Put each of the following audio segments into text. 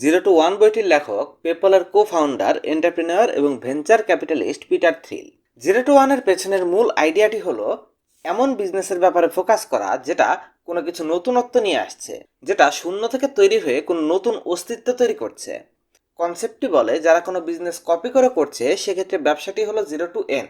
Zero to one বইটির লেখক, পেপলের কো ফাউন্ডার এন্টারপ্রিনার এবং venture capitalist Peter Thiel zero to ওয়ানের পেছনের মূল আইডিয়াটি হলো এমন বিজনেসের ব্যাপারে ফোকাস করা যেটা কোনো কিছু নতুনত্ব নিয়ে আসছে, যেটা শূন্য থেকে তৈরি হয়ে কোনো নতুন অস্তিত্ব তৈরি করছে। কনসেপ্টটি বলে, যারা কোনো বিজনেস কপি করে করছে, সেক্ষেত্রে ব্যবসাটি হলো জিরো টু এন।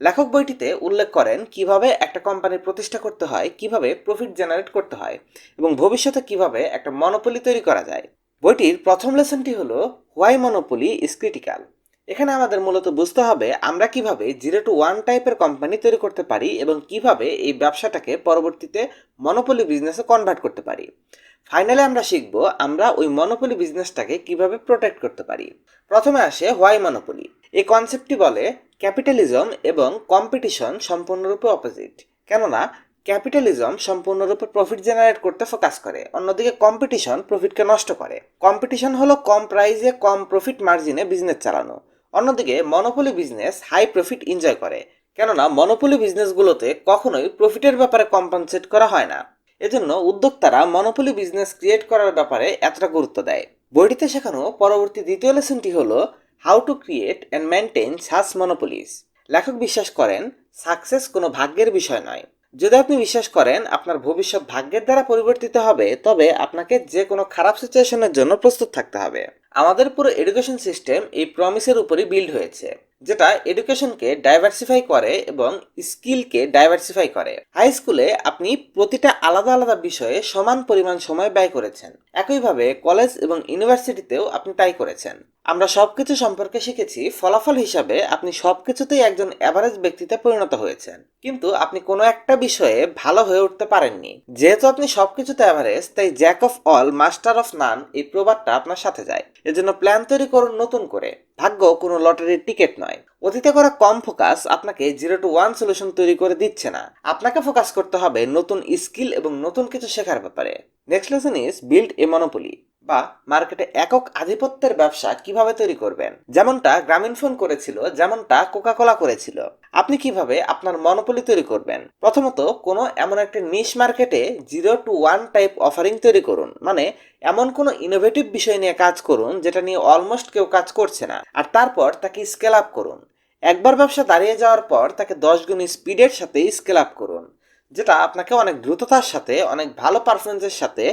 লেখক বইটিতে উল্লেখ করেন কীভাবে একটা কোম্পানি প্রতিষ্ঠা করতে হয়, কীভাবে প্রফিট জেনারেট করতে হয় এবং ভবিষ্যতে কীভাবে একটা মনোপলি তৈরি করা যায়। বইটির প্রথম লেসনটি হলো হোয়াই মনোপলি ইজ ক্রিটিক্যাল এখানে আমাদের মূলত বুঝতে হবে আমরা কীভাবে জিরো টু ওয়ান টাইপের কোম্পানি তৈরি করতে পারি এবং কীভাবে এই ব্যবসাটাকে পরবর্তীতে মনোপলি বিজনেসে কনভার্ট করতে পারি। ফাইনালি আমরা শিখব আমরা ওই মনোপলি বিজনেসটাকে কীভাবে প্রোটেক্ট করতে পারি। প্রথমে আসে হোয়াই মনোপলি এই কনসেপ্টটি বলে ক্যাপিটালিজম এবং কম্পিটিশন সম্পূর্ণরূপে অপোজিট কেননা ক্যাপিটালিজম সম্পূর্ণরূপে প্রফিট জেনারেট করতে ফোকাস করে, অন্যদিকে কম্পিটিশন প্রফিটকে নষ্ট করে। কম্পিটিশন হলো কম প্রাইসে কম প্রফিট মার্জিনে বিজনেস চালানো। অন্যদিকে monopoly business high profit enjoy করে, কেননা মনোপলি বিজনেসগুলোতে কখনোই প্রফিটের ব্যাপারে কম্পেনসেট করা হয় না। এজন্য উদ্যোক্তারা মনোপলি বিজনেস ক্রিয়েট করার ব্যাপারে এতটা গুরুত্ব দেয়। বইটিতে শেখানো পরবর্তী দ্বিতীয় লেসনটি হলো how to create and maintain SaaS monopolies লেখক বিশ্বাস করেন সাকসেস কোনো ভাগ্যের বিষয় নয়। যদি আপনি বিশ্বাস করেন আপনার ভবিষ্যৎ ভাগ্যের দ্বারা পরিবর্তিত হবে, তবে আপনাকে যে কোনো খারাপ সিচুয়েশনের জন্য প্রস্তুত থাকতে হবে। আমাদের পুরো এডুকেশন সিস্টেম এই প্রমিসের উপরই বিল্ড হয়েছে, যেটা এডুকেশনকে ডাইভার্সিফাই করে এবং স্কিলকে ডাইভার্সিফাই করে। হাই স্কুলে আপনি প্রতিটা আলাদা আলাদা বিষয়ে সমান পরিমাণ সময় ব্যয় করেছেন। একইভাবে কলেজ এবং ইউনিভার্সিটিতেও আপনি তাই করেছেন। আমরা সবকিছু সম্পর্কে শিখেছি, ফলাফল হিসাবে আপনি সবকিছুতেই একজন অ্যাভারেজ ব্যক্তিতে পরিণত হয়েছেন। কিন্তু আপনি কোনো একটা বিষয়ে ভালো হয়ে উঠতে পারেননি। যেহেতু আপনি সবকিছুতে অ্যাভারেজ তাই jack of all master of none এই প্রবাদটা আপনার সাথে যায়। এজন্য প্ল্যান তৈরি করুন নতুন করে। ভাগ্য কোনো লটারির টিকিট নয়। অতীতে করা কম ফোকাস আপনাকে জিরো টু ওয়ান সলিউশন তৈরি করে দিচ্ছে না। আপনাকে ফোকাস করতে হবে নতুন স্কিল এবং নতুন কিছু শেখার ব্যাপারে। Next lesson is build a monopoly বা মার্কেটে একক আধিপত্যের ব্যবসা কীভাবে তৈরি করবেন? যেমনটা গ্রামীণ ফোন করেছিল, যেমনটা কোকা কোলা করেছিল। আপনি কীভাবে আপনার মনোপলি তৈরি করবেন? প্রথমত, কোনো এমন একটা নিশ মার্কেটে zero to one type offering তৈরি করুন। মানে এমন কোনো ইনোভেটিভ বিষয় নিয়ে কাজ করুন, যেটা নিয়ে অলমোস্ট কেউ কাজ করছে না। আর তারপর তাকে স্কেল আপ করুন। একবার ব্যবসা দাঁড়িয়ে যাওয়ার পর তাকে দশ গুণ স্পিডের সাথে স্কেল আপ করুন, যেটা আপনাকে অনেক দ্রুততার সাথে, অনেক ভালো পারফরমেন্সের সাথে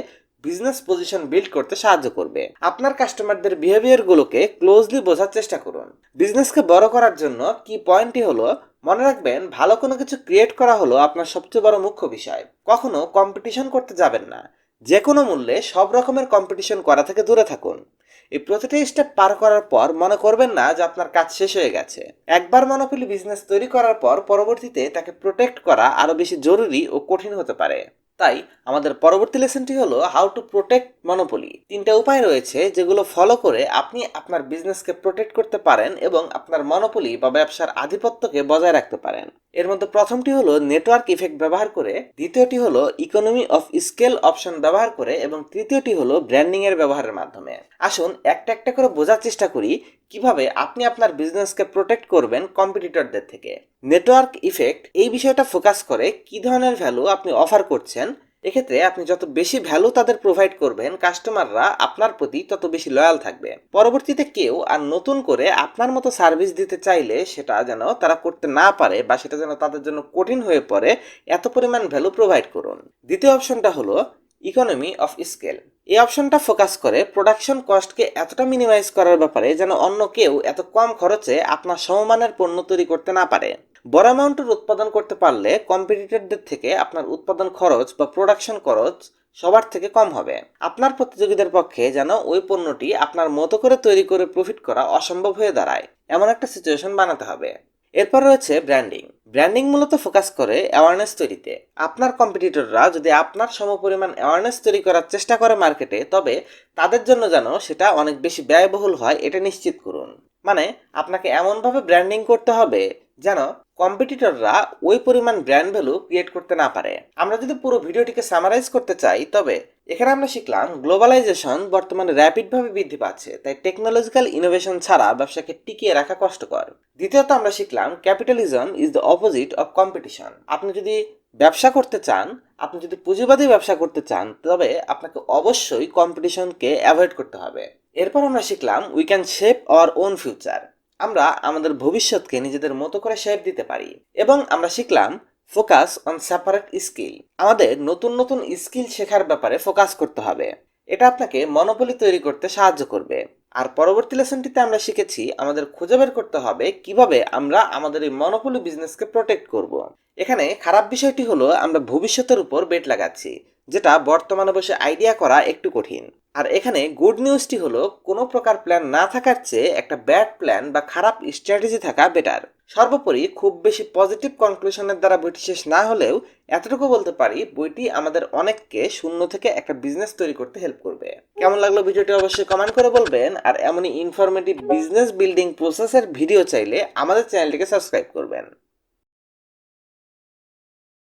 বিজনেস পজিশন বিল্ড করতে সাহায্য করবে। আপনার কাস্টমারদের বিহেভিয়ারগুলোকে ক্লোজলি বোঝার চেষ্টা করুন। বিজনেসকে বড় করার জন্য কি পয়েন্টটি হলো, মনে রাখবেন ভালো কোনো কিছু ক্রিয়েট করা হলো আপনার সবচেয়ে বড় মুখ্য বিষয়। কখনো কম্পিটিশন করতে যাবেন না। যে কোনো মূল্যে সব রকমের কম্পিটিশন করা থেকে দূরে থাকুন। এই প্রতিটা স্টেপ পার করার পর মনে করবেন না যে আপনার কাজ শেষ হয়ে গেছে। একবার মনোপলি বিজনেস তৈরি করার পর পরবর্তীতে তাকে প্রোটেক্ট করা আরও বেশি জরুরি ও কঠিন হতে পারে। তাই আমাদের পরবর্তী লেসনটি হলো হাউ টু প্রোটেক্ট মনোপলি তিনটা উপায় রয়েছে যেগুলো ফলো করে আপনি আপনার বিজনেসকে প্রোটেক্ট করতে পারেন এবং আপনার মনোপলি বা ব্যবসার আধিপত্যকে বজায় রাখতে পারেন। এর মধ্যে প্রথমটি হলো নেটওয়ার্ক ইফেক্ট ব্যবহার করে, দ্বিতীয়টি হলো ইকোনমি অফ স্কেল অপশন ব্যবহার করে, এবং তৃতীয়টি হলো ব্র্যান্ডিং এর ব্যবহারের মাধ্যমে। আসুন একটা একটা করে বোঝার চেষ্টা করি কীভাবে আপনি আপনার বিজনেসকে প্রোটেক্ট করবেন কম্পিটিটরদের থেকে? নেটওয়ার্ক ইফেক্ট এই বিষয়টা ফোকাস করে কি ধরনের ভ্যালু আপনি অফার করছেন? এক্ষেত্রে আপনি যত বেশি ভ্যালু তাদের প্রোভাইড করবেন কাস্টমাররা আপনার প্রতি তত বেশি লয়াল থাকবে। পরবর্তীতে কেউ আর নতুন করে আপনার মতো সার্ভিস দিতে চাইলে সেটা যেন তারা করতে না পারে বা সেটা যেন তাদের জন্য কঠিন হয়ে পড়ে, এত পরিমাণ ভ্যালু প্রোভাইড করুন। দ্বিতীয় অপশনটা হলো ইকোনমি অফ স্কেল এই অপশনটা ফোকাস করে প্রোডাকশন কস্টকে এতটা মিনিমাইজ করার ব্যাপারে যেন অন্য কেউ এত কম খরচে আপনার সমমানের পণ্য তৈরি করতে না পারে। বড় অ্যামাউন্টের উৎপাদন করতে পারলে কম্পিটিটরদের থেকে আপনার উৎপাদন খরচ বা প্রোডাকশন খরচ সবার থেকে কম হবে। আপনার প্রতিযোগীদের পক্ষে যেন ওই পণ্যটি আপনার মতো করে তৈরি করে প্রফিট করা অসম্ভব হয়ে দাঁড়ায়। এমন একটা সিচুয়েশন বানাতে হবে। এরপর রয়েছে ব্র্যান্ডিং ব্র্যান্ডিং মূলত ফোকাস করে অ্যাওয়ারনেস তৈরিতে। আপনার কম্পিটিটররা যদি আপনার সমপরিমাণ অ্যাওয়ারনেস তৈরি করার চেষ্টা করে মার্কেটে তবে তাদের জন্য যেন সেটা অনেক বেশি ব্যয়বহুল হয়, এটা নিশ্চিত করুন। মানে আপনাকে এমনভাবে ব্র্যান্ডিং করতে হবে যেন কম্পিটিটররা ওই পরিমাণ ব্র্যান্ড ভ্যালু ক্রিয়েট করতে না পারে। আমরা যদি পুরো ভিডিওটিকে সামারাইজ করতে চাই, তবে এখানে আমরা শিখলাম, গ্লোবালাইজেশন বর্তমানে র্যাপিডভাবে বৃদ্ধি পাচ্ছে, তাই টেকনোলজিক্যাল ইনোভেশন ছাড়া ব্যবসাকে টিকিয়ে রাখা কষ্টকর। দ্বিতীয়ত আমরা শিখলাম, capitalism is the opposite of competition. আপনি যদি ব্যবসা করতে চান, আপনি যদি পুঁজিবাদী ব্যবসা করতে চান, তবে আপনাকে অবশ্যই কম্পিটিশনকে অ্যাভয়েড করতে হবে। এরপর আমরা শিখলাম we can shape our own future আমরা আমাদের ভবিষ্যৎকে নিজেদের মতো করে শেপ দিতে পারি। এবং আমরা শিখলাম ফোকাস অন সেপারেট স্কিল আমাদের নতুন নতুন স্কিল শেখার ব্যাপারে ফোকাস করতে হবে। এটা আপনাকে মনোবলি তৈরি করতে সাহায্য করবে। আর পরবর্তী লেসনটিতে আমরা শিখেছি আমাদের খুঁজে বের করতে হবে কীভাবে আমরা আমাদের এই মনোপলি বিজনেসকে প্রোটেক্ট করব। এখানে খারাপ বিষয়টি হলো আমরা ভবিষ্যতের উপর বেট লাগাচ্ছি, যেটা বর্তমানে বসে আইডিয়া করা একটু কঠিন। আর এখানে গুড নিউজটি হলো, কোনো প্রকার প্ল্যান না থাকার চেয়ে একটা ব্যাড প্ল্যান বা খারাপ স্ট্র্যাটেজি থাকা বেটার সর্বোপরি খুব বেশি পজিটিভ কনক্লুশনের দ্বারা বইটি শেষ না হলেও এতটুকু বলতে পারি, বইটি আমাদের অনেককে শূন্য থেকে একটা বিজনেস তৈরি করতে হেল্প করবে। কেমন লাগল ভিডিওটি অবশ্যই কমেন্ট করে বলবেন, আর এমনই ইনফরমেটিভ বিজনেস বিল্ডিং প্রসেসের ভিডিও চাইলে আমাদের চ্যানেলটিকে সাবস্ক্রাইব করবেন।